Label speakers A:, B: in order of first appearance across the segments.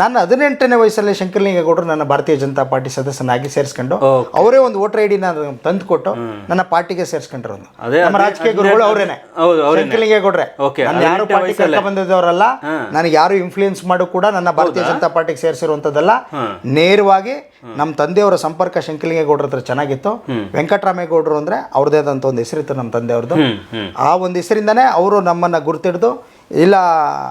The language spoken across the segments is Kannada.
A: ನನ್ನ ಹದಿನೆಂಟನೇ ವಯಸ್ಸಲ್ಲಿ ಶಂಕರಲಿಂಗೇಗೌಡರು ನನ್ನ ಭಾರತೀಯ ಜನತಾ ಪಾರ್ಟಿ ಸದಸ್ಯನಾಗಿ ಸೇರಿಸ್ಕೊಂಡು ಅವರೇ ಒಂದು ವೋಟರ್ ಐ ಡಿ ತಂದು ಕೊಟ್ಟು ನನ್ನ ಪಾರ್ಟಿಗೆ ಸೇರಿಸ್ಕೊಂಡ್ರು ನಮ್ಮ ರಾಜಕೀಯ ಗುರುಗಳು ಅವರೇನೆ. ಶಂಕರಲಿಂಗೇಗೌಡ್ರೆ ನಾನು ಯಾರು ಪಾರ್ಟಿ. ಕರ್ಕ ಬಂದಿದ್ದವರಲ್ಲ ನನಗೆ ಯಾರು ಇನ್ಫ್ಲೂಯೆನ್ಸ್ ಮಾಡು ಕೂಡ ನನ್ನ ಭಾರತೀಯ ಜನತಾ ಪಾರ್ಟಿಗೆ ಸೇರಿಸಿರುವಂಥದ್ದಲ್ಲ ನೇರವಾಗಿ ನಮ್ಮ ತಂದೆಯವರ ಸಂಪರ್ಕ ಶಂಕರಲಿಂಗೇಗೌಡರ ಹತ್ರ ಚೆನ್ನಾಗಿತ್ತು. ವೆಂಕಟರಾಮೇಗೌಡರು ಅಂದ್ರೆ ಅವ್ರದೇ ಆದಂತ ಒಂದು ಹೆಸರಿತ್ತು ನಮ್ಮ ತಂದೆಯವ್ರದ್ದು. ಆ ಒಂದು ಹೆಸರಿಂದನೇ ಅವರು ನಮ್ಮನ್ನ ಗುರುತಿಡ್ದು ಇಲ್ಲ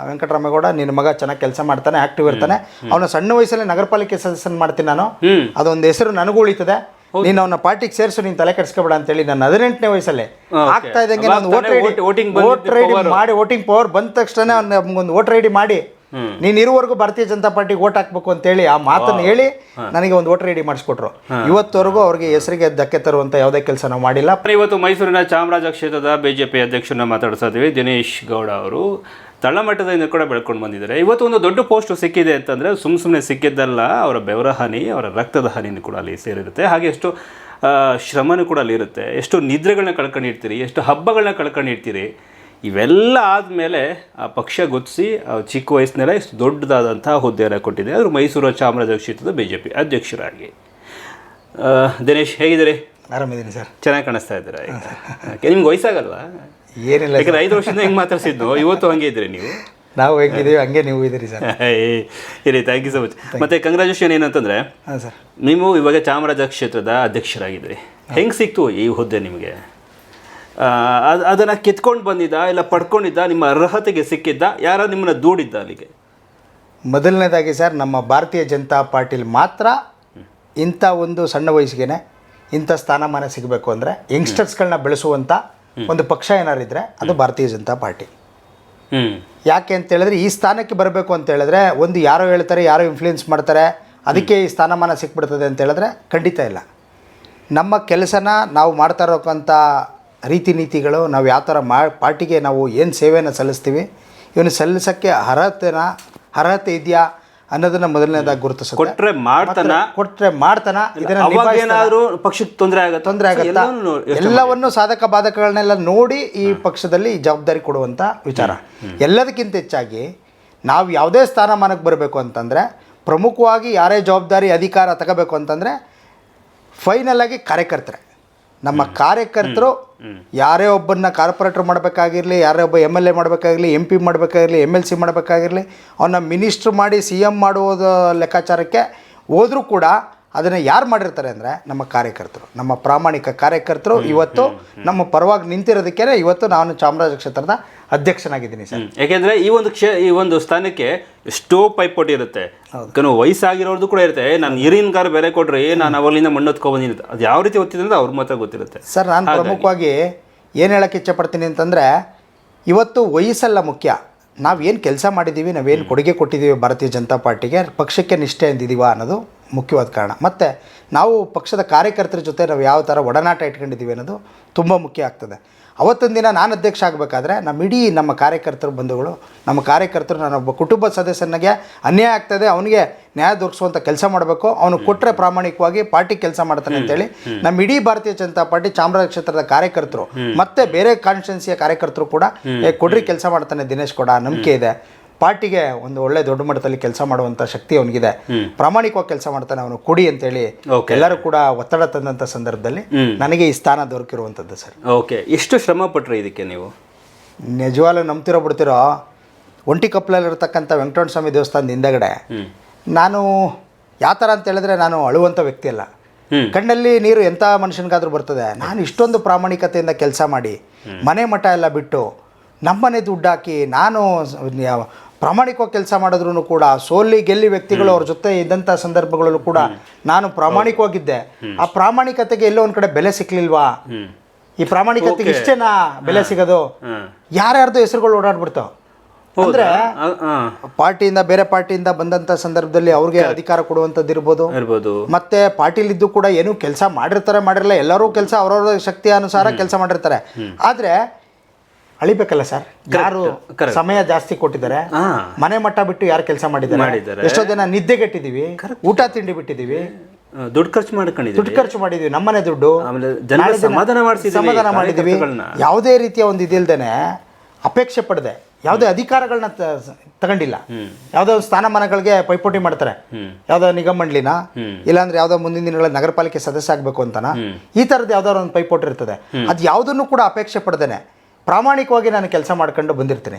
A: ವೆಂಕಟರಾಮೇಗೌಡ ನಿನ್ನ ಮಗ ಚೆನ್ನಾಗಿ ಕೆಲಸ ಮಾಡ್ತಾನೆ ಆಕ್ಟಿವ್ ಇರ್ತಾನೆ. ಅವನ ಸಣ್ಣ ವಯಸ್ಸಲ್ಲಿ ನಗರ ಪಾಲಿಕೆ ಸದಸ್ಯನ ಮಾಡ್ತೀನಿ ನಾನು. ಅದೊಂದು ಹೆಸರು ನನಗೂ ಉಳಿತದೆ. ನೀನು ಅವನ ಪಾರ್ಟಿಗೆ ಸೇರಿಸು ನೀನು ತಲೆ ಕೆಡಿಸ್ಕೊಬೇಡ ಅಂತೇಳಿ ನಾನು ಹದಿನೆಂಟನೇ ವಯಸ್ಸಲ್ಲಿ. ಆಗ್ತಾ ಇದ್ದಂಗೆ ನಾನು ವೋಟರ್ ಐಡಿ ಮಾಡಿ ವೋಟಿಂಗ್ ಪವರ್ ಬಂದ ತಕ್ಷಣ ಒಂದು ವೋಟರ್ ಐಡಿ ಮಾಡಿ. ನೀನು ಇರುವವರೆಗೂ ಭಾರತೀಯ ಜನತಾ ಪಾರ್ಟಿಗೆ ಓಟ್ ಹಾಕ್ಬೇಕು ಅಂತೇಳಿ ಆ ಮಾತನ್ನು ಹೇಳಿ ನನಗೆ ಒಂದು ಓಟ್ ರೆಡಿ ಮಾಡಿಸ್ಕೊಟ್ರು. ಇವತ್ತವರೆಗೂ ಅವ್ರಿಗೆ ಹೆಸರಿಗೆ ಧಕ್ಕೆ ತರುವಂತ ಯಾವುದೇ ಕೆಲಸ ನಾವು ಮಾಡಿಲ್ಲ.
B: ಇವತ್ತು ಮೈಸೂರಿನ ಚಾಮರಾಜ ಕ್ಷೇತ್ರದ ಬಿಜೆಪಿ ಅಧ್ಯಕ್ಷರನ್ನ ಮಾತಾಡ್ತಾ ಇದ್ದೀವಿ. ದಿನೇಶ್ ಗೌಡ ಅವರು ತಳಮಟ್ಟದಿಂದ ಕೂಡ ಬೆಳ್ಕೊಂಡು ಬಂದಿದ್ದಾರೆ. ಇವತ್ತು ಒಂದು ದೊಡ್ಡ ಪೋಸ್ಟ್ ಸಿಕ್ಕಿದೆ ಅಂತಂದ್ರೆ ಸುಮ್ ಸುಮ್ಮನೆ ಸಿಕ್ಕಿದ್ದಲ್ಲ ಅವರ ಬೆವರ ಹಾನಿ ಅವರ ರಕ್ತದ ಹಾನಿನೂ ಕೂಡ ಅಲ್ಲಿ ಸೇರಿರುತ್ತೆ. ಹಾಗೆ ಎಷ್ಟು ಶ್ರಮನೂ ಕೂಡ ಅಲ್ಲಿ ಇರುತ್ತೆ. ಎಷ್ಟು ನಿದ್ರೆಗಳನ್ನ ಕಳ್ಕೊಂಡಿರ್ತೀರಿ ಎಷ್ಟು ಹಬ್ಬಗಳನ್ನ ಕಳ್ಕೊಂಡಿರ್ತೀರಿ ಇವೆಲ್ಲ ಆದಮೇಲೆ ಆ ಪಕ್ಷ ಗೊತ್ತಿಸಿ ಚಿಕ್ಕ ವಯಸ್ಸಿನಲ್ಲೇ ಇಷ್ಟು ದೊಡ್ಡದಾದಂಥ ಹುದ್ದೆಯನ್ನು ಕೊಟ್ಟಿದೆ ಅವರು ಮೈಸೂರು ಚಾಮರಾಜ ಕ್ಷೇತ್ರದ ಬಿ ಜೆ ಪಿ ಅಧ್ಯಕ್ಷರಾಗಿ ದಿನೇಶ್ ಹೇಗಿದ್ದೀರಿ?
A: ಆರಾಮಿದ್ದೀನಿ ಸರ್.
B: ಚೆನ್ನಾಗಿ ಕಾಣಿಸ್ತಾ ಇದ್ದೀರಾ? ಓಕೆ, ನಿಮ್ಗೆ ವಯಸ್ಸಾಗಲ್ವಾ?
A: ಏನಿಲ್ಲ
B: ಯಾಕಂದ್ರೆ ಐದು ವರ್ಷದಿಂದ ಹೆಂಗೆ ಮಾತಾಡ್ಸಿದ್ನು ಇವತ್ತು ಹಂಗೆ ಇದ್ದೀರಿ ನೀವು?
A: ನಾವು ಹೆಂಗಿದ್ದೀವಿ ಹಂಗೆ ನೀವು ಇದ್ದೀರಿ ಸರ್.
B: ಇರಿ ಥ್ಯಾಂಕ್ ಯು ಸೊ ಮಚ್ ಮತ್ತೆ ಕಂಗ್ರ್ಯಾಚುಲೇಷನ್ ಏನಂತಂದರೆ
A: ಹಾಂ ಸರ್.
B: ನೀವು ಇವಾಗ ಚಾಮರಾಜ ಕ್ಷೇತ್ರದ ಅಧ್ಯಕ್ಷರಾಗಿದ್ದೀರಿ ಹೆಂಗೆ ಸಿಕ್ತು ಈ ಹುದ್ದೆ ನಿಮಗೆ? ಅದು ಅದನ್ನು ಕಿತ್ಕೊಂಡು ಬಂದಿದ್ದ ಇಲ್ಲ ಪಡ್ಕೊಂಡಿದ್ದ ನಿಮ್ಮ ಅರ್ಹತೆಗೆ ಸಿಕ್ಕಿದ್ದ ಯಾರ ನಿಮ್ಮನ್ನ ದೂಡಿದ್ದ ಅಲ್ಲಿಗೆ?
A: ಮೊದಲನೇದಾಗಿ ಸರ್ ನಮ್ಮ ಭಾರತೀಯ ಜನತಾ ಪಾರ್ಟಿಲಿ ಮಾತ್ರ ಇಂಥ ಒಂದು ಸಣ್ಣ ವಯಸ್ಸಿಗೆ ಇಂಥ ಸ್ಥಾನಮಾನ ಸಿಗಬೇಕು ಅಂದರೆ ಯಂಗ್ಸ್ಟರ್ಸ್ಗಳನ್ನ ಬೆಳೆಸುವಂಥ ಒಂದು ಪಕ್ಷ ಏನಾರಿದ್ರೆ ಅದು ಭಾರತೀಯ ಜನತಾ ಪಾರ್ಟಿ ಯಾಕೆ ಅಂತ ಹೇಳಿದ್ರೆ ಈ ಸ್ಥಾನಕ್ಕೆ ಬರಬೇಕು ಅಂತ ಹೇಳಿದ್ರೆ ಒಂದು ಯಾರೋ ಹೇಳ್ತಾರೆ ಯಾರೋ ಇನ್ಫ್ಲೂಯೆನ್ಸ್ ಮಾಡ್ತಾರೆ ಅದಕ್ಕೆ ಈ ಸ್ಥಾನಮಾನ ಸಿಕ್ಬಿಡ್ತದೆ ಅಂತ ಹೇಳಿದ್ರೆ ಖಂಡಿತ ಇಲ್ಲ. ನಮ್ಮ ಕೆಲಸನ ನಾವು ಮಾಡ್ತಾ ಇರೋಕ್ಕಂಥ ರೀತಿ ನೀತಿಗಳು ನಾವು ಯಾವ ಥರ ಮಾ ಪಾರ್ಟಿಗೆ ನಾವು ಏನು ಸೇವೆಯನ್ನು ಸಲ್ಲಿಸ್ತೀವಿ ಇವನು ಸಲ್ಲಿಸೋಕ್ಕೆ ಅರ್ಹತೆನ ಅರ್ಹತೆ ಇದೆಯಾ ಅನ್ನೋದನ್ನ ಮೊದಲನೇದಾಗಿ ಗುರುತಿಸ
B: ಕೊಟ್ರೆ ಮಾಡ್ತಾನ?
A: ಕೊಟ್ಟರೆ ಮಾಡ್ತಾನ?
B: ಏನಾದರೂ ಪಕ್ಷಕ್ಕೆ ತೊಂದರೆ ಆಗುತ್ತೆ?
A: ತೊಂದರೆ ಆಗುತ್ತಾ? ಎಲ್ಲವನ್ನು ಸಾಧಕ ಬಾಧಕಗಳನ್ನೆಲ್ಲ ನೋಡಿ ಈ ಪಕ್ಷದಲ್ಲಿ ಜವಾಬ್ದಾರಿ ಕೊಡುವಂಥ ವಿಚಾರ. ಎಲ್ಲದಕ್ಕಿಂತ ಹೆಚ್ಚಾಗಿ ನಾವು ಯಾವುದೇ ಸ್ಥಾನಮಾನಕ್ಕೆ ಬರಬೇಕು ಅಂತಂದರೆ ಪ್ರಮುಖವಾಗಿ ಯಾರೇ ಜವಾಬ್ದಾರಿ ಅಧಿಕಾರ ತಗೋಬೇಕು ಅಂತಂದರೆ ಫೈನಲ್ ಆಗಿ ಕಾರ್ಯಕರ್ತರೆ. ನಮ್ಮ ಕಾರ್ಯಕರ್ತರು ಯಾರೇ ಒಬ್ಬನ್ನ ಕಾರ್ಪೊರೇಟರ್ ಮಾಡಬೇಕಾಗಿರಲಿ ಯಾರೇ ಒಬ್ಬ ಎಂ ಎಲ್ ಎ ಮಾಡಬೇಕಾಗಿರಲಿ ಎಂ ಪಿ ಮಾಡಬೇಕಾಗಿರಲಿ ಎಂ ಎಲ್ ಸಿ ಮಾಡಬೇಕಾಗಿರಲಿ ಅವನ್ನ ಮಿನಿಸ್ಟ್ರ್ ಮಾಡಿ ಸಿ ಎಂ ಮಾಡುವುದು ಲೆಕ್ಕಾಚಾರಕ್ಕೆ ಹೋದರೂ ಕೂಡ ಅದನ್ನು ಯಾರು ಮಾಡಿರ್ತಾರೆ ಅಂದರೆ ನಮ್ಮ ಕಾರ್ಯಕರ್ತರು ನಮ್ಮ ಪ್ರಾಮಾಣಿಕ ಕಾರ್ಯಕರ್ತರು. ಇವತ್ತು ನಮ್ಮ ಪರವಾಗಿ ನಿಂತಿರೋದಕ್ಕೆ ಇವತ್ತು ನಾನು ಚಾಮರಾಜ ಕ್ಷೇತ್ರದ ಅಧ್ಯಕ್ಷನಾಗಿದ್ದೀನಿ ಸರ್.
B: ಯಾಕೆಂದರೆ ಈ ಒಂದು ಕ್ಷೇ ಈ ಒಂದು ಸ್ಥಾನಕ್ಕೆ ಎಷ್ಟೋ ಪೈಪೋಟಿ ಇರುತ್ತೆ. ಕೆಲವು ವಯಸ್ಸಾಗಿರೋರ್ದು ಕೂಡ ಇರುತ್ತೆ. ನಾನು ಹಿರಿಯನ್ ಕಾರ್ ಬೇರೆ ಕೊಡ್ರಿ ನಾನು ಅವಲಿಂದ ಮಣ್ಣು ಬಂದಿರುತ್ತೆ ಅದು ಯಾವ ರೀತಿ ಗೊತ್ತಿದ್ರೆ ಅವ್ರ ಮಾತ್ರ ಗೊತ್ತಿರುತ್ತೆ.
A: ಸರ್ ನಾನು ಪ್ರಮುಖವಾಗಿ ಏನು ಹೇಳಕ್ಕೆ ಇಚ್ಛಪಡ್ತೀನಿ ಅಂತಂದರೆ ಇವತ್ತು ವಯಸ್ಸಲ್ಲ ಮುಖ್ಯ. ನಾವು ಏನು ಕೆಲಸ ಮಾಡಿದ್ದೀವಿ ನಾವೇನು ಕೊಡುಗೆ ಕೊಟ್ಟಿದ್ದೀವಿ ಭಾರತೀಯ ಜನತಾ ಪಾರ್ಟಿಗೆ ಪಕ್ಷಕ್ಕೆ ನಿಷ್ಠೆ ಅಂದಿದ್ದೀವ ಅನ್ನೋದು ಮುಖ್ಯವಾದ ಕಾರಣ. ಮತ್ತು ನಾವು ಪಕ್ಷದ ಕಾರ್ಯಕರ್ತರ ಜೊತೆ ನಾವು ಯಾವ ಥರ ಒಡನಾಟ ಇಟ್ಕೊಂಡಿದ್ದೀವಿ ಅನ್ನೋದು ತುಂಬ ಮುಖ್ಯ ಆಗ್ತದೆ. ಅವತ್ತೊಂದು ದಿನ ನಾನು ಅಧ್ಯಕ್ಷ ಆಗಬೇಕಾದ್ರೆ ನಮ್ಮ ಇಡೀ ನಮ್ಮ ಕಾರ್ಯಕರ್ತರ ಬಂಧುಗಳು ನಮ್ಮ ಕಾರ್ಯಕರ್ತರು ಒಬ್ಬ ಕುಟುಂಬ ಸದಸ್ಯನಿಗೆ ಅನ್ಯಾಯ ಆಗ್ತದೆ ಅವನಿಗೆ ನ್ಯಾಯ ದೊರಕಿಸುವಂಥ ಕೆಲಸ ಮಾಡಬೇಕು ಅವನು ಕೊಟ್ಟರೆ ಪ್ರಾಮಾಣಿಕವಾಗಿ ಪಾರ್ಟಿ ಕೆಲಸ ಮಾಡ್ತಾನೆ ಅಂತೇಳಿ ನಮ್ಮ ಇಡೀ ಭಾರತೀಯ ಜನತಾ ಪಾರ್ಟಿ ಚಾಮರಾಜ ಕ್ಷೇತ್ರದ ಕಾರ್ಯಕರ್ತರು ಮತ್ತೆ ಬೇರೆ ಕಾನ್ಸ್ಟಿಟ್ಯೂನ್ಸಿಯ ಕಾರ್ಯಕರ್ತರು ಕೂಡ ಕೊಡ್ರಿ ಕೆಲಸ ಮಾಡ್ತಾನೆ ದಿನೇಶ್ ಕೂಡ ನಂಬಿಕೆ ಇದೆ. ಪಾರ್ಟಿಗೆ ಒಂದು ಒಳ್ಳೆ ದೊಡ್ಡ ಮಟ್ಟದಲ್ಲಿ ಕೆಲಸ ಮಾಡುವಂಥ ಶಕ್ತಿ ಅವನಿಗಿದೆ. ಪ್ರಾಮಾಣಿಕವಾಗಿ ಕೆಲಸ ಮಾಡ್ತಾನೆ ಅವನು ಕೊಡಿ ಅಂತೇಳಿ. ಎಲ್ಲರೂ ಕೂಡ ಒತ್ತಡ ತಂದಂಥ ಸಂದರ್ಭದಲ್ಲಿ ನನಗೆ ಈ ಸ್ಥಾನ ದೊರಕಿರುವಂಥದ್ದು ಸರ್.
B: ಓಕೆ ಎಷ್ಟು ಶ್ರಮ ಪಟ್ರಿ ಇದಕ್ಕೆ ನೀವು?
A: ನಿಜವಾಗ್ಲೂ ನಂಬ್ತಿರೋ ಬಿಡ್ತಿರೋ? ಒಂಟಿ ಕಪ್ಪಲಲ್ಲಿರ್ತಕ್ಕಂಥ ವೆಂಕಟರಮಣ ಸ್ವಾಮಿ ದೇವಸ್ಥಾನದ ಹಿಂದಗಡೆ ನಾನು ಯಾವ ಥರ ಅಂತ ಹೇಳಿದ್ರೆ ನಾನು ಅಳುವಂಥ ವ್ಯಕ್ತಿ ಅಲ್ಲ. ಕಣ್ಣಲ್ಲಿ ನೀರು ಎಂಥ ಮನುಷ್ಯನಿಗಾದ್ರೂ ಬರ್ತದೆ. ನಾನು ಇಷ್ಟೊಂದು ಪ್ರಾಮಾಣಿಕತೆಯಿಂದ ಕೆಲಸ ಮಾಡಿ ಮನೆ ಮಠ ಎಲ್ಲ ಬಿಟ್ಟು ನಮ್ಮನೆ ದುಡ್ಡು ಹಾಕಿ ನಾನು ಪ್ರಾಮಾಣಿಕವಾಗಿ ಕೆಲಸ ಮಾಡಿದ್ರು ಕೂಡ ಸೋಲಿ ಗೆಲ್ಲಿ ವ್ಯಕ್ತಿಗಳು ಅವ್ರ ಜೊತೆ ಇದ್ದಂಥ ಸಂದರ್ಭಗಳಲ್ಲೂ ಕೂಡ ನಾನು ಪ್ರಾಮಾಣಿಕವಾಗಿದ್ದೆ. ಆ ಪ್ರಾಮಾಣಿಕತೆಗೆ ಎಲ್ಲೋ ಒಂದ್ ಕಡೆ ಬೆಲೆ ಸಿಕ್ಲಿಲ್ವಾ? ಈ ಪ್ರಾಮಾಣಿಕತೆಗೆ ಇಷ್ಟೇನಾ ಬೆಲೆ ಸಿಗೋದು? ಯಾರ್ಯಾರ್ದು ಹೆಸರುಗಳು ಓಡಾಡ್ಬಿಡ್ತಾವ. ಅಂದ್ರೆ ಪಾರ್ಟಿಯಿಂದ ಬೇರೆ ಪಾರ್ಟಿಯಿಂದ ಬಂದಂತ ಸಂದರ್ಭದಲ್ಲಿ ಅವ್ರಿಗೆ ಅಧಿಕಾರ ಕೊಡುವಂತದ್ದು ಇರ್ಬೋದು.
B: ಮತ್ತೆ
A: ಮತ್ತೆ ಪಾರ್ಟಿಲಿದ್ದು ಕೂಡ ಏನು ಕೆಲಸ ಮಾಡಿರ್ತಾರೆ ಮಾಡಿರಲ್ಲ ಎಲ್ಲರೂ ಕೆಲಸ ಅವ್ರವ್ರ ಶಕ್ತಿಯ ಅನುಸಾರ ಕೆಲಸ ಮಾಡಿರ್ತಾರೆ. ಆದ್ರೆ ಅಳಿಬೇಕಲ್ಲ ಸರ್? ಯಾರು ಸಮಯ ಜಾಸ್ತಿ ಕೊಟ್ಟಿದ್ದಾರೆ ಮನೆ ಮಟ್ಟ ಬಿಟ್ಟು ಯಾರು ಕೆಲಸ ಮಾಡಿದ್ದಾರೆ. ಎಷ್ಟೋ ಜನ ನಿದ್ದೆಗೆಟ್ಟಿದೀವಿ ಊಟ ತಿಂಡಿ ಬಿಟ್ಟಿದೀವಿ
B: ದುಡ್ಡು ಖರ್ಚು ಮಾಡ್ಕೊಂಡಿದ್ವಿ
A: ದುಡ್ಡು ಖರ್ಚು ಮಾಡಿದ್ವಿ ನಮ್ಮನೆ ದುಡ್ಡು.
B: ಸಮಾಧಾನ ಮಾಡಿಸಿ
A: ಸಮಾಧಾನ ಮಾಡಿದ್ದೀವಿ. ಯಾವುದೇ ರೀತಿಯ ಒಂದು ಇದಿಲ್ದೇನೆ ಅಪೇಕ್ಷೆ ಪಡದೆ. ಯಾವುದೇ ಅಧಿಕಾರಗಳನ್ನ ತಗೊಂಡಿಲ್ಲ. ಯಾವ್ದೋ ಸ್ಥಾನಮಾನಗಳಿಗೆ ಪೈಪೋಟಿ ಮಾಡ್ತಾರೆ. ಯಾವ್ದೋ ನಿಗಮ ಮಂಡಳಿನ ಇಲ್ಲಾಂದ್ರೆ ಯಾವ್ದೋ ಮುಂದಿನ ದಿನಗಳ ನಗರ ಪಾಲಿಕೆ ಸದಸ್ಯ ಆಗಬೇಕು ಅಂತಾನ ಈ ತರದ ಯಾವ್ದಾದ್ರು ಒಂದು ಪೈಪೋಟಿ ಇರ್ತದೆ. ಅದು ಯಾವುದನ್ನು ಕೂಡ ಅಪೇಕ್ಷೆ ಪಡ್ದೇನೆ. ಪ್ರಾಮಾಣಿಕವಾಗಿ ನಾನು ಕೆಲಸ ಮಾಡ್ಕೊಂಡು ಬಂದಿರ್ತೀನಿ.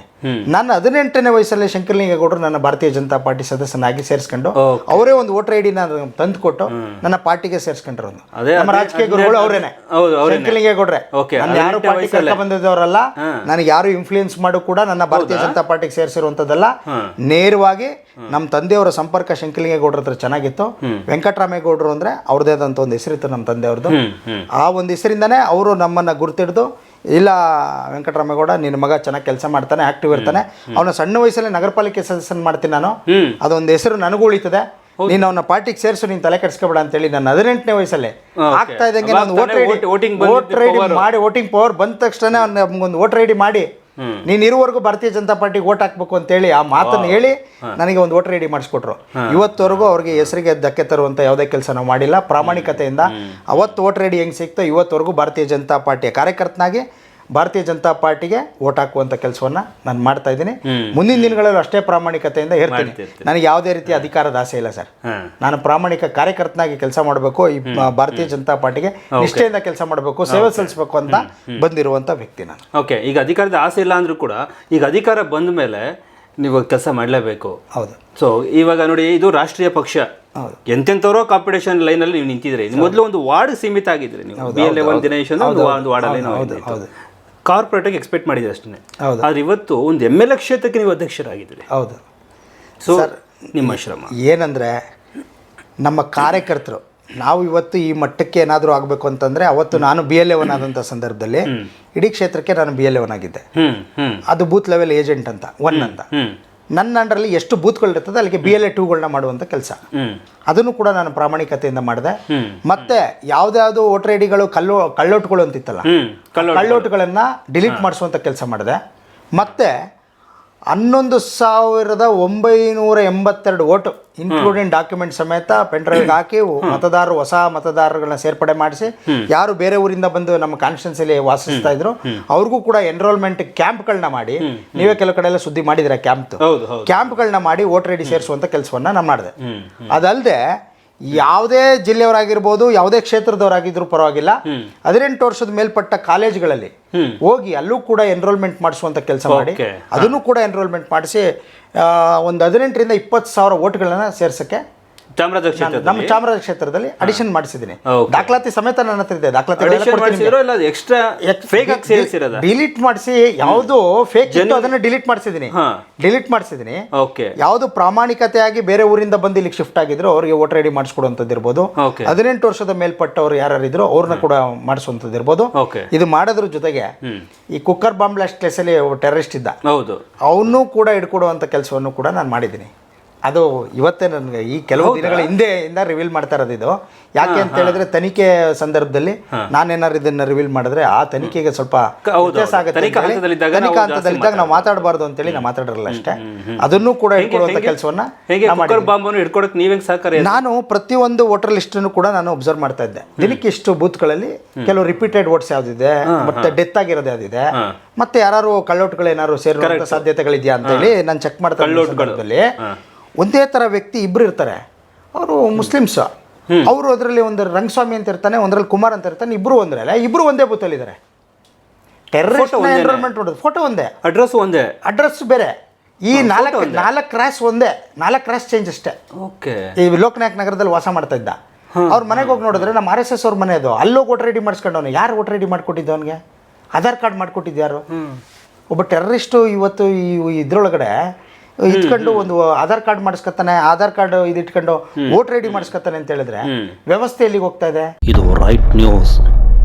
A: ನಾನು ಹದಿನೆಂಟನೇ ವಯಸ್ಸಲ್ಲಿ ಶಂಕರಲಿಂಗೇಗೌಡರು ನನ್ನ ಭಾರತೀಯ ಜನತಾ ಪಾರ್ಟಿ ಸದಸ್ಯನಾಗಿ ಸೇರಿಸ್ಕೊಂಡು ಅವರೇ ಒಂದು ವೋಟರ್ ಐ ಡಿ ತಂದು ಕೊಟ್ಟು ನನ್ನ ಪಾರ್ಟಿಗೆ ಸೇರಿಸ್ಕೊಂಡ್ರು ನಮ್ಮ ರಾಜಕೀಯ ಗುರುಗಳು ಅವರೇನೆ. ಶಂಕರಲಿಂಗೇಗೌಡ್ರೆ ನಾನು ಯಾರು ಪಾರ್ಟಿ ಕೆಲಸ ಬಂದಿದ್ದವರಲ್ಲ ನನಗೆ ಯಾರು ಇನ್ಫ್ಲೂಯೆನ್ಸ್ ಮಾಡು ಕೂಡ ನನ್ನ ಭಾರತೀಯ ಜನತಾ ಪಾರ್ಟಿಗೆ ಸೇರಿಸಿರುವಂಥದ್ದಲ್ಲ ನೇರವಾಗಿ ನಮ್ಮ ತಂದೆಯವರ ಸಂಪರ್ಕ ಶಂಕರಲಿಂಗೇಗೌಡರ ಹತ್ರ ಚೆನ್ನಾಗಿತ್ತು. ವೆಂಕಟರಾಮೇಗೌಡರು ಅಂದ್ರೆ ಅವ್ರದೇ ಆದಂತ ಒಂದು ಹೆಸರಿತ್ತು ನಮ್ಮ ತಂದೆಯವ್ರದ್ದು. ಆ ಒಂದು ಹೆಸರಿಂದನೇ ಅವರು ನಮ್ಮನ್ನ ಗುರುತಿಡ್ದು ಇಲ್ಲ ವೆಂಕಟರಾಮೇಗೌಡ ನಿನ್ನ ಮಗ ಚೆನ್ನಾಗಿ ಕೆಲಸ ಮಾಡ್ತಾನೆ ಆಕ್ಟಿವ್ ಇರ್ತಾನೆ. ಅವನ ಸಣ್ಣ ವಯಸ್ಸಲ್ಲಿ ನಗರ ಪಾಲಿಕೆ ಸದಸ್ಯನ ಮಾಡ್ತೀನಿ ನಾನು. ಅದೊಂದು ಹೆಸರು ನನಗೂ ಉಳಿತದೆ. ನೀನು ಅವನ ಪಾರ್ಟಿಗೆ ಸೇರಿಸು ನೀನು ತಲೆ ಕೆಡಿಸ್ಕೊಬೇಡ ಅಂತೇಳಿ ನನ್ನ ಹದಿನೆಂಟನೇ ವಯಸ್ಸಲ್ಲಿ. ಆಗ್ತಾ ಇದ್ದಂಗೆ ನಾನು ವೋಟರ್
B: voting ಬಂದಿದ್ದು
A: ಮಾಡಿ ವೋಟಿಂಗ್ ಪವರ್ ಬಂದ ತಕ್ಷಣ ಒಂದು ವೋಟರ್ ಐಡಿ ಮಾಡಿ. ನೀನು ಇರುವವರೆಗೂ ಭಾರತೀಯ ಜನತಾ ಪಾರ್ಟಿಗೆ ಓಟ್ ಹಾಕ್ಬೇಕು ಅಂತೇಳಿ ಆ ಮಾತನ್ನು ಹೇಳಿ ನನಗೆ ಒಂದು ವೋಟರ್ ಐಡಿ ಮಾಡಿಸ್ಕೊಟ್ರು. ಇವತ್ತವರೆಗೂ ಅವ್ರಿಗೆ ಹೆಸರಿಗೆ ಧಕ್ಕೆ ತರುವಂತ ಯಾವುದೇ ಕೆಲಸ ನಾವು ಮಾಡಿಲ್ಲ. ಪ್ರಾಮಾಣಿಕತೆಯಿಂದ ಅವತ್ತು ವೋಟರ್ ಐಡಿ ಹೆಂಗ್ ಸಿಕ್ತೋ ಇವತ್ತವರೆಗೂ ಭಾರತೀಯ ಜನತಾ ಪಾರ್ಟಿಯ ಕಾರ್ಯಕರ್ತನಾಗಿ ಭಾರತೀಯ ಜನತಾ ಪಾರ್ಟಿಗೆ ವೋಟ್ ಹಾಕುವಂತ ಕೆಲಸವನ್ನ ನಾನು ಮಾಡ್ತಾ ಇದ್ದೀನಿ. ಮುಂದಿನ ದಿನಗಳಲ್ಲೂ ಅಷ್ಟೇ ಪ್ರಾಮಾಣಿಕತೆಯಿಂದ ಹೇಳ್ತೀನಿ. ನನಗೆ ಯಾವುದೇ ರೀತಿಯ ಅಧಿಕಾರದ ಆಸೆ ಇಲ್ಲ ಸರ್. ನಾನು ಪ್ರಾಮಾಣಿಕ ಕಾರ್ಯಕರ್ತನಾಗಿ ಕೆಲಸ ಮಾಡಬೇಕು ಈ ಭಾರತೀಯ ಜನತಾ ಪಾರ್ಟಿಗೆ ನಿಷ್ಠೆಯಿಂದ ಕೆಲಸ ಮಾಡಬೇಕು ಸೇವೆ ಸಲ್ಲಿಸಬೇಕು ಅಂತ ಬಂದಿರುವಂತ ವ್ಯಕ್ತಿ ನಾನು.
B: ಓಕೆ. ಈಗ ಅಧಿಕಾರದ ಆಸೆ ಇಲ್ಲ ಅಂದ್ರೂ ಕೂಡ ಈಗ ಅಧಿಕಾರ ಬಂದ ಮೇಲೆ ನೀವು ಕೆಲಸ ಮಾಡಲೇಬೇಕು.
A: ಹೌದು.
B: ಸೊ ಇವಾಗ ನೋಡಿ ಇದು ರಾಷ್ಟ್ರೀಯ ಪಕ್ಷ.
A: ಹೌದು.
B: ಎಂತೆಂಥವರೋ ಕಾಂಪಿಟೇಷನ್ ಅಲ್ಲಿ ನೀವು ನಿಂತಿದ್ರೆ ಮೊದಲು ಒಂದು ವಾರ್ಡ್ ಸೀಮಿತ ಆಗಿದ್ರಿ ನೀವು. ಬಿ ಎಲ್ ಎ ಒಂದು ದಿನೇಶ್ ಲೈನ್ ಒಂದು ವಾರ್ಡಲ್ಲಿ
A: ಹೌದು.
B: ಕಾರ್ಪೊರೇಟಾಗಿ ಎಕ್ಸ್ಪೆಕ್ಟ್ ಮಾಡಿದ್ರಿ ಅಷ್ಟೇ
A: ಹೌದು.
B: ಆದ್ರೆ ಇವತ್ತು ಒಂದು ಎಂ ಎಲ್ ಎ ಕ್ಷೇತ್ರಕ್ಕೆ ನೀವು ಅಧ್ಯಕ್ಷರಾಗಿದ್ದೀರಿ.
A: ಹೌದು.
B: ಸೊ ನಿಮ್ಮ ಶ್ರಮ
A: ಏನಂದರೆ ನಮ್ಮ ಕಾರ್ಯಕರ್ತರು ನಾವು ಇವತ್ತು ಈ ಮಟ್ಟಕ್ಕೆ ಏನಾದರೂ ಆಗಬೇಕು ಅಂತಂದರೆ ಅವತ್ತು ನಾನು ಬಿ ಎಲ್ ಎವನ್ ಆದಂಥ ಸಂದರ್ಭದಲ್ಲಿ ಇಡೀ ಕ್ಷೇತ್ರಕ್ಕೆ ನಾನು ಬಿ ಎಲ್ ಎವನ್ ಆಗಿದ್ದೆ. ಅದು ಬೂತ್ ಲೆವೆಲ್ ಏಜೆಂಟ್ ಅಂತ ಒನ್ ಅಂತ. ನನ್ನ ಅಂಡರಲ್ಲಿ ಎಷ್ಟು ಬೂತ್ಗಳಿರ್ತದೆ ಅಲ್ಲಿಗೆ ಬಿ ಎಲ್ ಎ ಟೂಗಳನ್ನ ಮಾಡುವಂಥ ಕೆಲಸ. ಅದನ್ನು ಕೂಡ ನಾನು ಪ್ರಾಮಾಣಿಕತೆಯಿಂದ ಮಾಡಿದೆ. ಮತ್ತೆ ಯಾವ್ದಾವ್ದು ವೋಟರ್ ಐಡಿಗಳು ಕಲ್ಲು ಕಳ್ಳೋಟ್ಗಳು ಅಂತಿತ್ತಲ್ಲ ಕಳ್ಳೋಟುಗಳನ್ನು ಡಿಲೀಟ್ ಮಾಡಿಸುವಂಥ ಕೆಲಸ ಮಾಡಿದೆ. ಮತ್ತೆ ಹನ್ನೊಂದು ಸಾವಿರದ ಒಂಬೈನೂರ ಎಂಬತ್ತೆರಡು ಓಟು ಇನ್ಕ್ಲೂಡಿಂಗ್ ಡಾಕ್ಯುಮೆಂಟ್ ಸಮೇತ ಪೆನ್ಡ್ರೈವ್ಗೆ ಹಾಕಿ ಮತದಾರರು ಹೊಸ ಮತದಾರರುಗಳನ್ನ ಸೇರ್ಪಡೆ ಮಾಡಿಸಿ ಯಾರು ಬೇರೆ ಊರಿಂದ ಬಂದು ನಮ್ಮ ಅಲ್ಲಿ ವಾಸಿಸ್ತಾ ಇದ್ರು ಅವ್ರಿಗೂ ಕೂಡ ಎನ್ರೋಲ್ಮೆಂಟ್ ಕ್ಯಾಂಪ್ಗಳನ್ನ ಮಾಡಿ ನೀವೇ ಕೆಲವು ಕಡೆ ಎಲ್ಲ ಸುದ್ದಿ ಮಾಡಿದಿರ ಕ್ಯಾಂಪ್ ಕ್ಯಾಂಪ್ಗಳನ್ನ ಮಾಡಿ ವೋಟರ್ ಐಡಿ ಸೇರಿಸುವಂತ ಕೆಲಸವನ್ನ ನಾನು ಮಾಡಿದೆ. ಅದಲ್ಲದೆ ಯಾವುದೇ ಜಿಲ್ಲೆಯವರಾಗಿರ್ಬೋದು ಯಾವುದೇ ಕ್ಷೇತ್ರದವರಾಗಿದ್ರು ಪರವಾಗಿಲ್ಲ. ಹದಿನೆಂಟು ವರ್ಷದ ಮೇಲ್ಪಟ್ಟ ಕಾಲೇಜ್ಗಳಲ್ಲಿ ಹೋಗಿ ಅಲ್ಲೂ ಕೂಡ ಎನ್ರೋಲ್ಮೆಂಟ್ ಮಾಡಿಸುವಂಥ ಕೆಲಸ ಮಾಡಿ. ಅದನ್ನು ಕೂಡ ಎನ್ರೋಲ್ಮೆಂಟ್ ಮಾಡಿಸಿ ಒಂದು ಹದಿನೆಂಟರಿಂದ ಇಪ್ಪತ್ತು ಸಾವಿರ ಓಟ್ಗಳನ್ನ ಸೇರ್ಸಕ್ಕೆ
B: ಚಾಮರಾಜ ಕ್ಷೇತ್ರ
A: ನಮ್ಮ ಚಾಮರಾಜ ಕ್ಷೇತ್ರದಲ್ಲಿ ಅಡಿಷನ್ ಮಾಡಿಸಿದ್ದೀನಿ. ದಾಖಲಾತಿ ಸಮೇತ ನನ್ನ ಹತ್ರ ಇದೆ.
B: ಇಲ್ಲ ಎಕ್ಸ್ಟ್ರಾ ಫೇಕ್
A: ಡಿಲೀಟ್ ಮಾಡಿಸಿ ಯಾವುದು ಫೇಕ್ ಅದನ್ನ ಡಿಲೀಟ್ ಮಾಡಿಸಿದ್ದೀನಿ. ಡಿಲೀಟ್ ಮಾಡಿಸಿದ್ದೀನಿ. ಯಾವುದು ಪ್ರಾಮಾಣಿಕತೆಯಾಗಿ ಬೇರೆ ಊರಿಂದ ಬಂದು ಇಲ್ಲಿ ಶಿಫ್ಟ್ ಆಗಿದ್ರು ಅವರಿಗೆ ವೋಟರ್ ಐಡಿ ಡಿ ಮಾಡಿಸ್ಕೊಡುವಂಥದ್ದು ಇರ್ಬೋದು. ಹದಿನೆಂಟು ವರ್ಷದ ಮೇಲ್ಪಟ್ಟವರು ಯಾರು ಇದ್ರು ಅವ್ರನ್ನ ಕೂಡ ಮಾಡಿಸುವಂಥದ್ದು ಇರ್ಬೋದು. ಇದು ಮಾಡೋದ್ರ ಜೊತೆಗೆ ಈ ಕುಕ್ಕರ್ ಬಾಂಬ್ ಬ್ಲಾಸ್ಟ್ ಕೇಸಲ್ಲಿ ಟೆರರಿಸ್ಟ್ ಇದ್ದ.
B: ಹೌದು.
A: ಅವನು ಕೂಡ ಹಿಡ್ಕೊಡುವಂಥ ಕೆಲಸವನ್ನು ಕೂಡ ನಾನು ಮಾಡಿದ್ದೀನಿ. ಅದು ಇವತ್ತೇ ನನಗೆ ಈ ಕೆಲವು ದಿನಗಳ ಇಂದ ರಿವೀಲ್ ಮಾಡ್ತಾ ಇರೋದು ಇದು. ಯಾಕೆ ಅಂತ ಹೇಳಿದ್ರೆ ತನಿಖೆ ಸಂದರ್ಭದಲ್ಲಿ ನಾನೇನಾದ್ರು ಇದನ್ನ ರಿವೀಲ್ ಮಾಡಿದ್ರೆ ಆ ತನಿಖೆಗೆ ಸ್ವಲ್ಪ
B: ಹೌದು,
A: ವ್ಯತ್ಯಾಸ ಆಗುತ್ತೆ
B: ತನಿಖಾ ಹಂತದಲ್ಲಿದ್ದಾಗ ನಾವು
A: ಮಾತಾಡಬಾರ್ದು ಅಂತೇಳಿ ನಾವು ಮಾತಾಡಿರಲ್ಲ ಅಷ್ಟೇ. ಅದನ್ನು ಕೂಡ ಇಟ್ಕೊಳ್ಳುವಂತ ಕೆಲಸವನ್ನ ನಾನು ಪ್ರತಿಯೊಂದು ವೋಟರ್ ಲಿಸ್ಟನ್ನು ಕೂಡ ನಾನು ಒಬ್ಸರ್ವ್ ಮಾಡ್ತಾ ಇದ್ದೆ. ದಿನಕ್ಕೆ ಇಷ್ಟು ಬೂತ್ಗಳಲ್ಲಿ ಕೆಲವು ರಿಪೀಟೆಡ್ ವೋಟ್ಸ್ ಯಾವ್ದಿದೆ ಮತ್ತೆ ಡೆತ್ ಆಗಿರೋದು ಯಾವ್ದಿದೆ ಮತ್ತೆ ಯಾರು ಕಳ್ಳೋಟ್ಗಳು ಏನಾದ್ರು ಸೇರುವಂತ ಸಾಧ್ಯತೆಗಳಿದೆಯಾ ಅಂತ ಹೇಳಿ ನಾನು ಚೆಕ್ ಮಾಡ್ತಾ ಒಂದೇ ಥರ ವ್ಯಕ್ತಿ ಇಬ್ಬರು ಇರ್ತಾರೆ. ಅವರು ಮುಸ್ಲಿಮ್ಸ್. ಅವರು ಅದರಲ್ಲಿ ಒಂದು ರಂಗಸ್ವಾಮಿ ಅಂತ ಇರ್ತಾನೆ ಒಂದರಲ್ಲಿ ಕುಮಾರ್ ಅಂತ ಇರ್ತಾನೆ ಇಬ್ಬರು ಒಂದರಲ್ಲ. ಇಬ್ಬರು ಒಂದೇ ಬೂತಲ್ಲಿದ್ದಾರೆ ಟೆರರಿಸ್ಟ್ ಎನ್ರೋಲ್ಮೆಂಟ್ ಫೋಟೋ ಒಂದೇ.
B: ಅಡ್ರೆಸ್ ಒಂದೇ.
A: ಅಡ್ರೆಸ್ ಬೇರೆ. ಈ ನಾಲ್ಕು ನಾಲ್ಕು ಕ್ರಾಸ್ ಒಂದೇ. ನಾಲ್ಕು ಕ್ರಾಸ್ ಚೇಂಜ್ ಅಷ್ಟೇ.
B: ಓಕೆ.
A: ಈ ಲೋಕನಾಯಕ್ ನಗರದಲ್ಲಿ ವಾಸ ಮಾಡ್ತಾ ಇದ್ದ. ಅವ್ರ ಮನೆಗೆ ಹೋಗಿ ನೋಡಿದ್ರೆ ನಮ್ಮ ಆರ್ ಎಸ್ ಎಸ್ ಅವ್ರ ಮನೆ ಅದು. ಅಲ್ಲೋಗಿ ಓಟ್ ರೆಡಿ ಮಾಡಿಸ್ಕೊಂಡವನು. ಯಾರು ಓಟ್ ರೆಡಿ ಮಾಡಿಕೊಟ್ಟಿದ್ದು ಅವನಿಗೆ? ಆಧಾರ್ ಕಾರ್ಡ್ ಮಾಡ್ಕೊಟ್ಟಿದ್ದು ಯಾರು? ಒಬ್ಬ ಟೆರರಿಸ್ಟು ಇವತ್ತು ಈ ಇದ್ರೊಳಗಡೆ ಇಟ್ಕೊಂಡು ಒಂದು ಆಧಾರ್ ಕಾರ್ಡ್ ಮಾಡಿಸ್ಕೊತಾನೆ ಆಧಾರ್ ಕಾರ್ಡ್ ಇದು ಇಟ್ಕೊಂಡು ವೋಟರ್ ರೆಡಿ ಮಾಡಿಸ್ಕೊತಾನೆ ಅಂತ ಹೇಳಿದ್ರೆ ವ್ಯವಸ್ಥೆ ಎಲ್ಲಿಗೆ ಹೋಗ್ತಾ ಇದೆ?
C: ಇದು ರೈಟ್ ನ್ಯೂಸ್